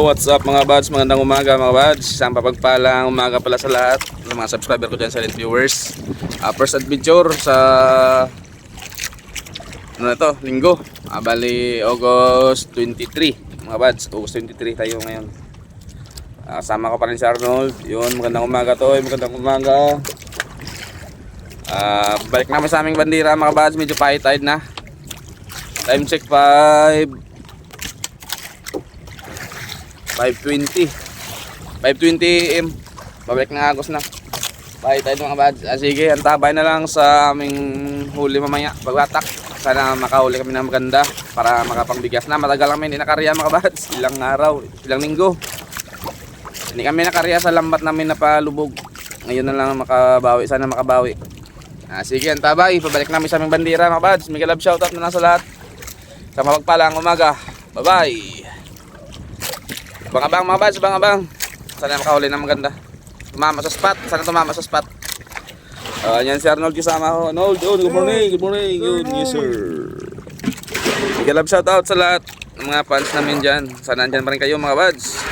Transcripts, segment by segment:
what's up mga buds? Magandang umaga mga buds. Isang papagpalang umaga pala sa lahat ng mga subscriber ko dyan, silent viewers. Ah, first adventure sa ano na to, linggo. Ah, bali August 23 mga buds. August 23 tayo ngayon. Ah, kasama ko pa rin si Arnold. Yun, magandang umaga to. Magandang umaga. Ah, balik naman sa aming bandira mga buds. Medyo tide na. Time check 5 5.20 5.20 am Babalik na agos na. Bye tayo mga bads. Ah, Sige, antabay na lang sa aming huli mamaya Pagwatak. Sana makahuli kami ng maganda Para makapangbigas na. Matagal kami hindi nakarya mga bads. Ilang araw, ilang linggo. Hindi kami nakarya sa lambat namin na palubog. Ngayon na lang makabawi Sana makabawi. Ah, Sige, antabay. Pabalik namin sa aming bandira mga bads. Mega love shoutout na lang sa lahat. Sa mapagpalang umaga. Bye bye Bang abang mga bads, bang abang. Sana makahuli ng maganda. Tumama sa spot, sana tumama sa spot. Uh, yan si Arnold kasama ko. Arnold, oh, good morning, good morning. Good, yes sir. Big love shout out sa lahat ng mga fans namin dyan. Sana andyan pa rin kayo mga bads.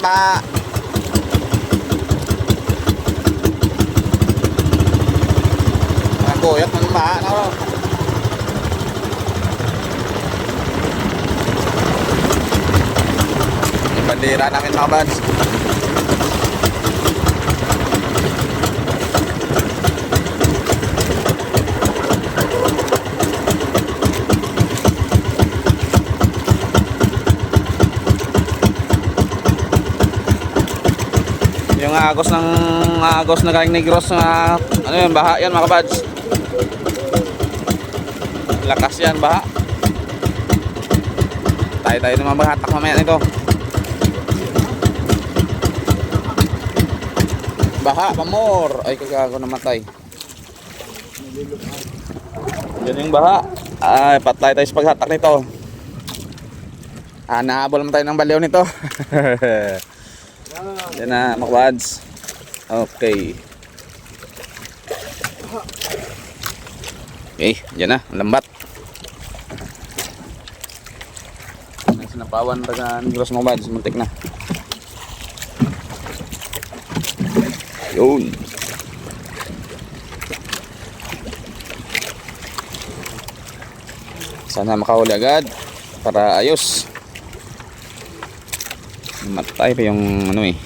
Ara man ang baha. Ang kuyot ng baha, no? Yung bandera namin mga buds. Agos ng agos na galing negros na ano yun, baha yan mga kabads. Lakas yan, baha. Tayo tayo naman maghatak mamaya nito. Baha, pamor. Ay, kagago namatay. Yan yung baha. Ay, patay tayo sa paghatak nito. Ah, nahabol naman tayo ng baliw nito. Yan na, makwads. Okay. Okay, yan na, lambat. Sinapawan taga Negros Makwads, muntik na. Yun. Sana makahuli agad para ayos. Matay pa yung ano eh.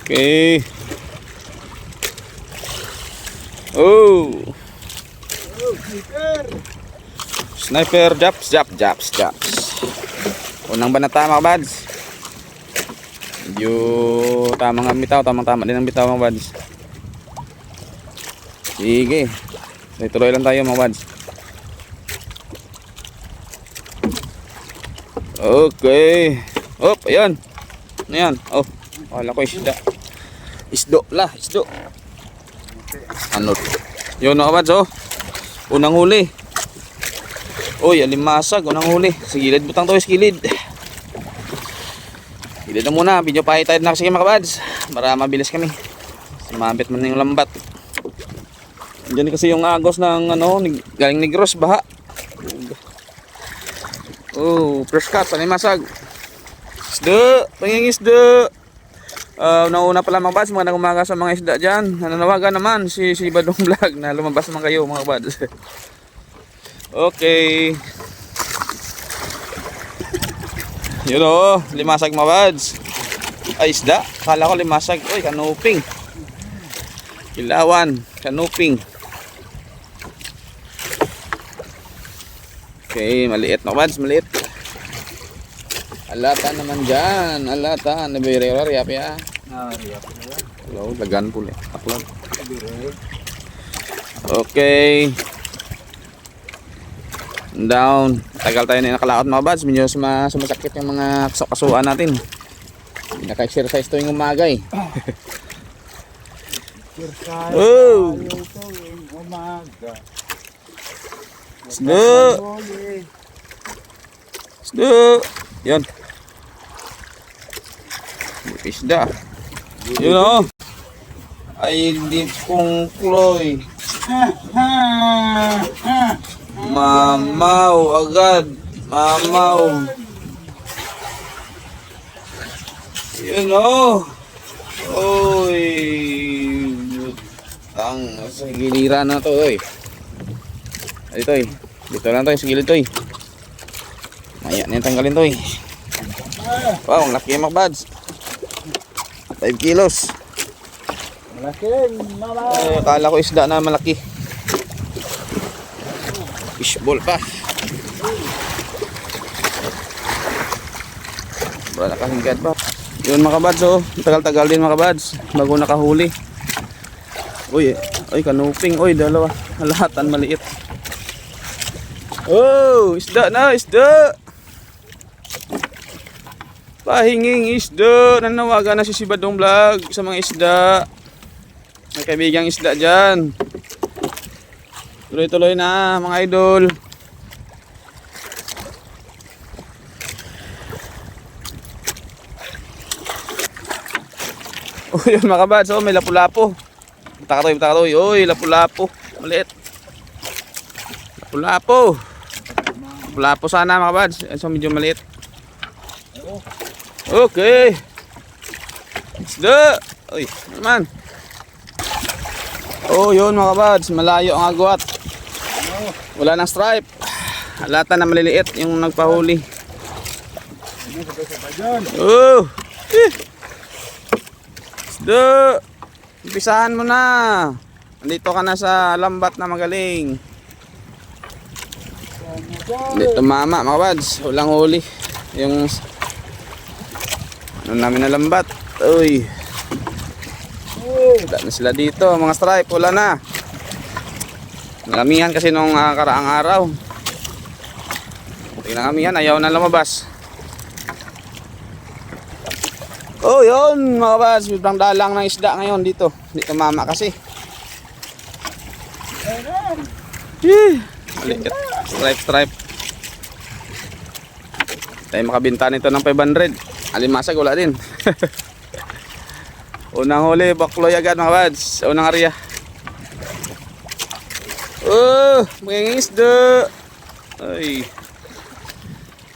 Okay. Oh. Sniper japs, jap, japs, japs. Unang banata mga bads. Medyo tamang ang bitaw, tamang tama din ang bitaw mga bads. Sige. So, tuloy lang tayo mga bads. Okay. Op, ayan. Ano yan? Oh, wala ko isda. Isdo lah, isdo. Ano? Yun mga bads, oh. Unang huli. Uy, alimasag, unang huli. Sa gilid, butang to, sa gilid. Gilid na muna, video pa tayo na kasi mga kabads. Para mabilis kami. Sumabit man yung lambat. Diyan kasi yung agos ng ano, galing Negros, baha. Oh, fresh cut, alimasag. Isda, panging isda. Uh, nauna pala mga bads, mga umaga sa mga isda dyan. Nananawagan naman si, si Badong Vlog na lumabas naman kayo mga bads. Okay. Yun o, limasag mga buds. Ay, isda. Kala ko limasag. Uy, kanuping. Ilawan, kanuping. Okay, maliit mga buds, maliit. Alata naman dyan. Alata. Nabirera, riap ya. Hello, lagan puli. Upload. Okay. Down. Tagal tayo na nakalakad mga buds. Medyo suma, sumasakit yung mga kasukasuan natin. Naka-exercise to yung umaga eh. Oh! umaga. Isda! Isda! Yan. Isda. Yun o. Ay, hindi kong kloy. Mamaw agad. Mamaw. Yun o. Oy. Ang sa giliran na to, oy. Dito, oy. Dito lang to, sa gilid to, oy. Maya na yung tanggalin to, oy. Wow, ang laki mga buds. 5 kilos. Malaking mama. Ay, akala ko isda na malaki. Fishball pa. Ba nakahinggat ba? Yun mga kabads oh. Tagal-tagal din mga kabads. Bago nakahuli. Uy, ay kanuping. Uy, dalawa. Halatan maliit. Oh, isda na, isda. Pahinging isda. Nanawagan na si Sibadong Vlog sa mga isda. May kaibigang isda dyan. Tuloy-tuloy na mga idol. Oh, yun mga kabads. Oh, may lapu-lapu. Takatoy, takatoy. Uy, lapu-lapu. Maliit. Lapu-lapu. Lapu-lapu sana mga kabads. So, medyo maliit. Okay. Isda. Uy, ano naman. Oh, yun mga kabads, malayo ang agwat. Wala nang stripe. Halata na maliliit yung nagpahuli. Oh! Eh. Isda! Umpisahan mo na. Nandito ka na sa lambat na magaling. Dito mama mga kabads, walang huli. Yung ano namin na lambat. Uy. Wala na sila dito, mga stripe, wala na. Nalamihan kasi nung uh, karaang araw. Tinangamihan, ayaw na lumabas. Oh, yun, mga bas, biglang dalang ng isda ngayon dito. Dito mama kasi. Maliit. Stripe, stripe. Tayo makabinta nito ng 500. Alimasag, wala din. Unang huli, bakloy agad mga bads. Unang area. Oh, magiging isda. Ay.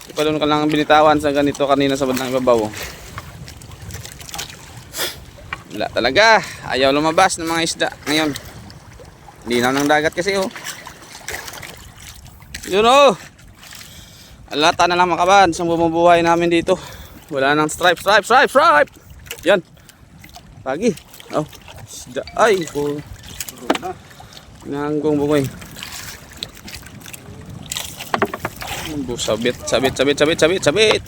Di pa doon ka lang binitawan sa ganito kanina sa bandang ibabaw. Wala talaga. Ayaw lumabas ng mga isda ngayon. Linaw ng dagat kasi oh. Yun oh. Alata na lang mga kabads ang bumubuhay namin dito. Wala nang stripe, stripe, stripe, stripe. Yan. Pagi. Oh. Isda. Ay, po. Nanggong bukoy. Bu, sabit, sabit, sabit, sabit, sabit, sabit.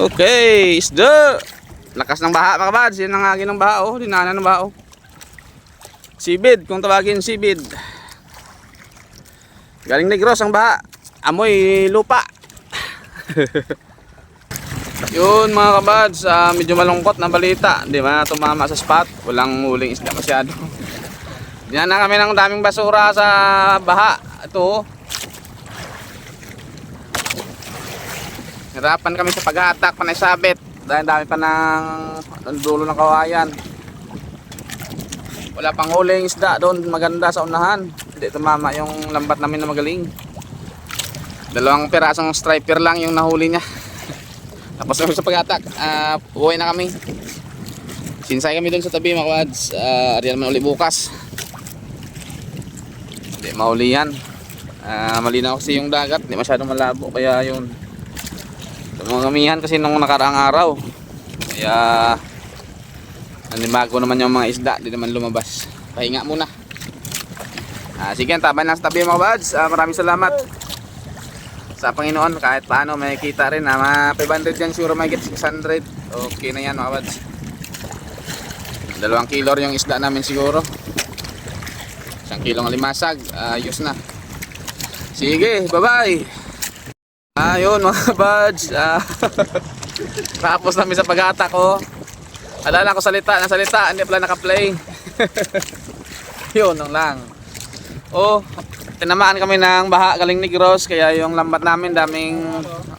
Okay, isda. Lakas ng baha mga kabads. Yan ang ng baha oh. Dinaanan ng baha oh. Sibid, kung tawagin sibid. Galing Negros ang baha. Amoy lupa. Yun mga kabads, ah, medyo malungkot na balita. Di ba tumama sa spot? Walang huling isda masyado. Diyan na kami ng daming basura sa baha. Ito. oh. Hirapan kami sa paghatak, panay sabit. Dahil dami pa ng dulo ng kawayan. Wala pang huling isda doon, maganda sa unahan. Hindi tumama yung lambat namin na magaling. Dalawang pirasong striper lang yung nahuli niya. Tapos kami sa pag-attack, ah uwi na kami. Sinsay kami doon sa tabi mga kawads. Uh, ariyan naman uli bukas. Hindi mauli yan. Ah, malinaw kasi yung dagat, hindi masyadong malabo. Kaya yun. Tumangamihan kasi nung nakaraang araw. Kaya Nanibago naman yung mga isda, di naman lumabas. Pahinga muna. Ah, sige, taban lang sa tabi mga buds. Ah, maraming salamat sa Panginoon kahit paano may kita rin na mga 500 yan siguro may get 600 okay na yan mga buds dalawang kilo yung isda namin siguro. Isang kilong limasag ayos na. Sige bye bye ayun mga buds ah, tapos namin sa pag-atak ko alala ko salita na salita hindi pala naka-play. Yun lang. Oh tinamaan kami ng baha galing Negros kaya yung lambat namin daming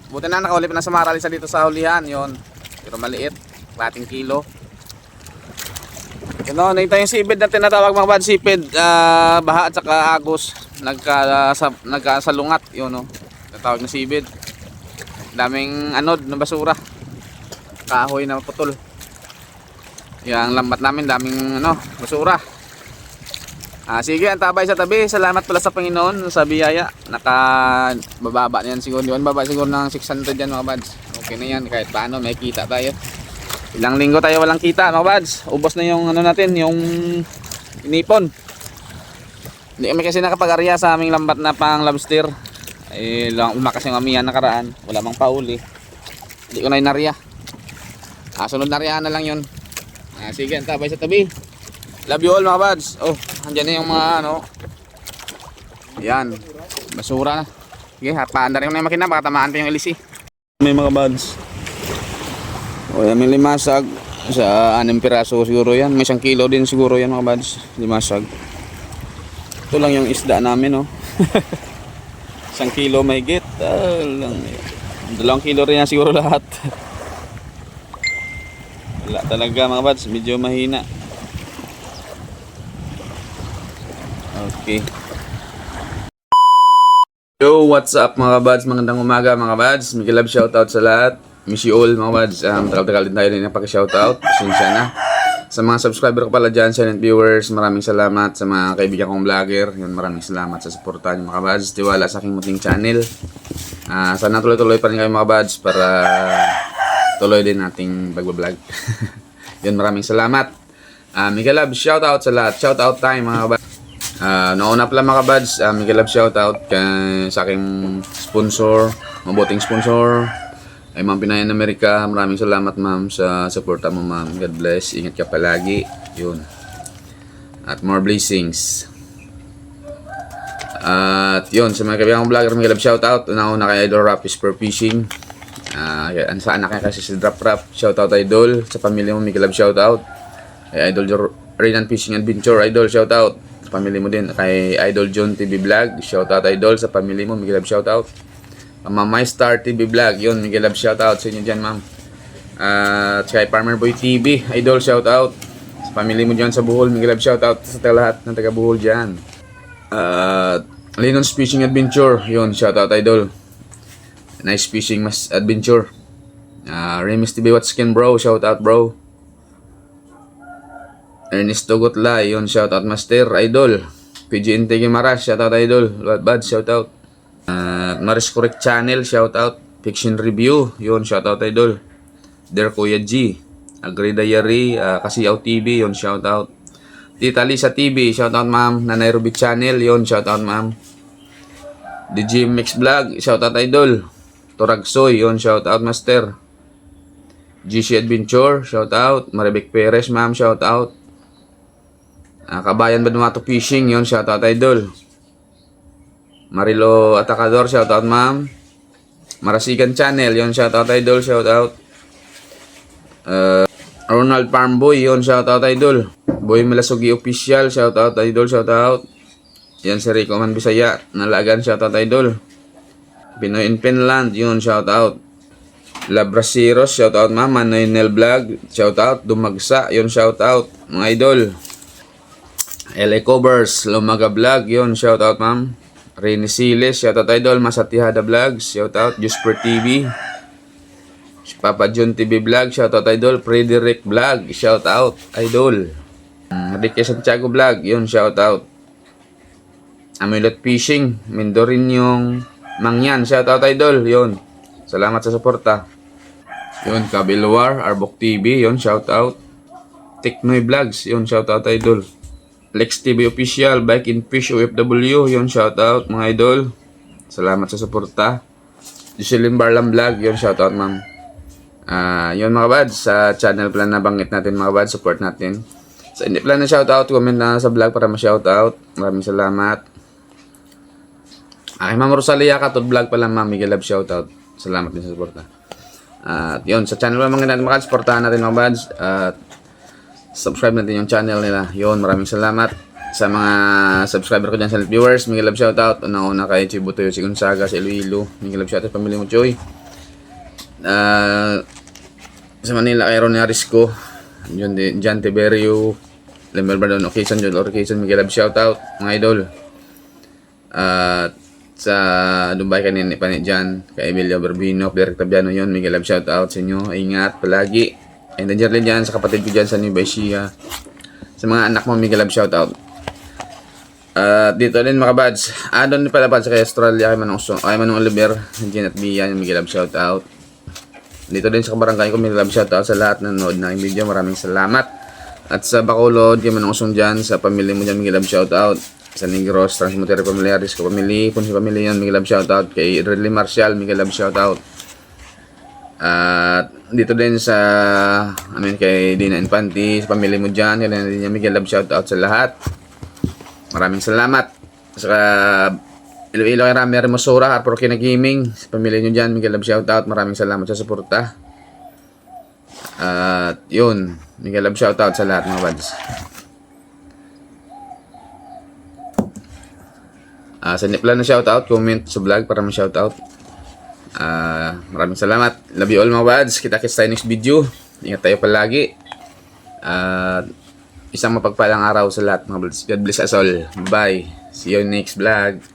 buti na nakauli pa na sa Maralisa dito sa hulihan yon pero maliit lating kilo. You know, nakita yung sipid na tinatawag mga bad sipid ah, baha at saka agos. Nagka, sa, nagkasalungat yun no tinatawag na sipid. Daming anod na basura. Kahoy na putol yung lambat namin daming ano basura Ah, sige, ang tabay sa tabi. Salamat pala sa Panginoon sa biyaya. Naka bababa na yan siguro. Yun, baba siguro ng 600 yan mga buds. Okay na yan. Kahit paano, may kita tayo. Ilang linggo tayo walang kita mga buds. Ubos na yung ano natin, yung inipon. Hindi kami kasi nakapag-arya sa aming lambat na pang lobster. Eh, lang, umakas yung amihan nakaraan. Wala mang pauli. Hindi ko na inarya. Ah, sunod na na lang yun. Ah, sige, ang tabay sa tabi. Love you all mga buds. Oh, andyan na yung mga ano. Yan. Basura na. Sige, paanda rin ko na yung makina. Baka tamaan pa yung ilisi. May mga buds. O yan, may limasag. Sa anim piraso siguro yan. May isang kilo din siguro yan mga buds. Limasag. Ito lang yung isda namin oh. isang kilo may git. Ah, lang. Dalawang kilo rin yan siguro lahat. Wala talaga mga buds. Medyo mahina. Okay. Yo, what's up mga buds? Magandang umaga mga buds. Miguel Love shoutout sa lahat. Miss you all mga buds. Um, tagal-tagal din tayo din napaka-shoutout. Pasensya na. Sa mga subscriber ko pala dyan, silent viewers, maraming salamat. Sa mga kaibigan kong vlogger, yun, maraming salamat sa suporta niyo mga buds. Tiwala sa aking muting channel. Ah, sana tuloy-tuloy pa rin kayo mga buds para tuloy din nating pagbablog. yun, maraming salamat. Ah, Miguel Love, shoutout sa lahat. Shoutout time mga buds. Ah, nauna pala mga buds, uh, Miguel Love shoutout kay sa aking sponsor, mabuting sponsor, ay Ma'am Pinayan Amerika. Maraming salamat ma'am sa suporta mo ma'am. God bless. Ingat ka palagi. Yun. At more blessings. At yun, sa mga kaibigan kong vlogger, Miguel Love shoutout. Una-una kay Idol Rap is for fishing. Ah, uh, sa anak niya kasi si Drop Rap. Shoutout Idol. Sa pamilya mo, Miguel Love shoutout. Kay Idol Renan Fishing Adventure. Idol shoutout pamilya mo din. Kay Idol John TV Vlog shoutout Idol sa pamilya mo Miguel Love shoutout. Mama My Star TV Vlog yun Miguel Love shoutout sa inyo dyan ma'am. At kay Farmer Boy TV Idol shoutout. Sa pamilya mo dyan sa Bohol Miguel Love shoutout sa lahat ng taga Bohol dyan. At Linon's Fishing Adventure yun shoutout Idol. Nice Fishing mas Adventure. Uh, Remis TV What's Skin Bro? Shoutout bro Ernesto Gutla, yun, shoutout Master, Idol. PG Intege Maras, shoutout Idol. Bad, bad shoutout. Uh, Maris Correct Channel, shoutout. Fiction Review, yun, shoutout Idol. Dear Kuya G. Agri Diary, uh, Kasiyaw TV, yon shout out. Tita Lisa TV, shout out ma'am. Nanay Ruby Channel, yon shout out ma'am. DJ Mix Vlog, shout out idol. Toragsoy, yon shout out master. GC Adventure, shout out. Maribek Perez, ma'am, shout out. Ah, Kabayan Badumato Fishing, yon shout out idol. Marilo Atacador, shout out ma'am. Marasigan Channel, yon shout out idol, shout out. Uh, Ronald Farmboy, yon shout out idol. Boy Malasugi Official, shout out idol, shout out. Yan si Rico Man Bisaya, nalagan shout out idol. Pinoy in Finland, yun shout out. Labrasiros, shout out ma'am. Manoy Nel Vlog, shout out. Dumagsa, yun shout out. Mga idol. LA Covers, Lumaga Vlog, yun shout out ma'am. Rini Siles, shout out idol. Masatihada Vlogs, shout out. Jusper TV. Papa John TV Vlog, shout out idol. Frederick Vlog, shout out idol. Mm, Ricky Santiago Vlog, yun shout out. Amulet Fishing, Mindorin yung Mangyan, shout out idol, yun. Salamat sa suporta. Yun, Kabilwar, Arbok TV, yun, shout out. Teknoy Vlogs, yun, shout out idol. Lex TV Official, Bike in Fish OFW, yun, shout out mga idol. Salamat sa suporta. Jocelyn Barlam Vlog, yun, shout out ma'am. Ah, yun mga bads, sa channel pala na banggit natin mga bads, support natin. Sa hindi pala na shoutout, comment na sa vlog para ma-shoutout. Maraming salamat. Ay, Ma'am Rosalia Katod vlog pala, Ma'am Miguel Love shoutout. Salamat din sa suporta. At yun, sa channel mga natin mga supportahan natin mga bads. At subscribe natin yung channel nila. Yun, maraming salamat sa mga subscriber ko dyan sa viewers. Miguel Love shoutout. Una-una kay Chibutoyo, si Gonzaga, si Iloilo. Miguel Love shoutout, pamilya mo, Choy. Ah, sa Manila kay Ron Arisco. Yun din, John Tiberio. Lemel Bardon occasion, John occasion, Miguel Love shoutout, mga idol. At sa Dubai kanina ni Jan, kay Emilio Barbino, Derek Tabiano yun, Miguel Love shoutout sa inyo. Ingat palagi. Then Jerlyn dyan, sa kapatid ko dyan sa New Baisia. Sa mga anak mo, Miguel Love shoutout. At dito din mga bads. Ah, doon pala bads kay Australia, kay Manong, so, kay Manong Oliver, Jen at Bian, Miguel Love shoutout. Dito din sa kabarangay ko, Miguel Love shoutout sa lahat na nanood ng video. Maraming salamat. At sa Bacolod, kay Manong Usong dyan, sa pamilya mo dyan, Miguel Love shoutout. Sa Negros, Transmontero Familiaris ko pamilya, kung si pamilya yan, Miguel Love shoutout. Kay Ridley Marshall, Miguel Love shoutout. At dito din sa, I mean, kay Dina Infante, sa pamilya mo dyan, kaya din Miguel Love shoutout sa lahat. Maraming salamat. Sa Iloilo kay Rami Hermosura, Harper Kina Gaming, sa pamilya nyo dyan, Miguel Love shoutout. Maraming salamat sa suporta. At yun, Miguel Love shoutout sa lahat mga buds. Ah, sa nipla na shoutout, comment sa vlog para ma-shoutout. Ah, maraming salamat. Love you all mga buds. Kita-kits tayo next video. Ingat tayo palagi. At isang mapagpalang araw sa lahat mga buds. God bless us all. Bye. See you next vlog.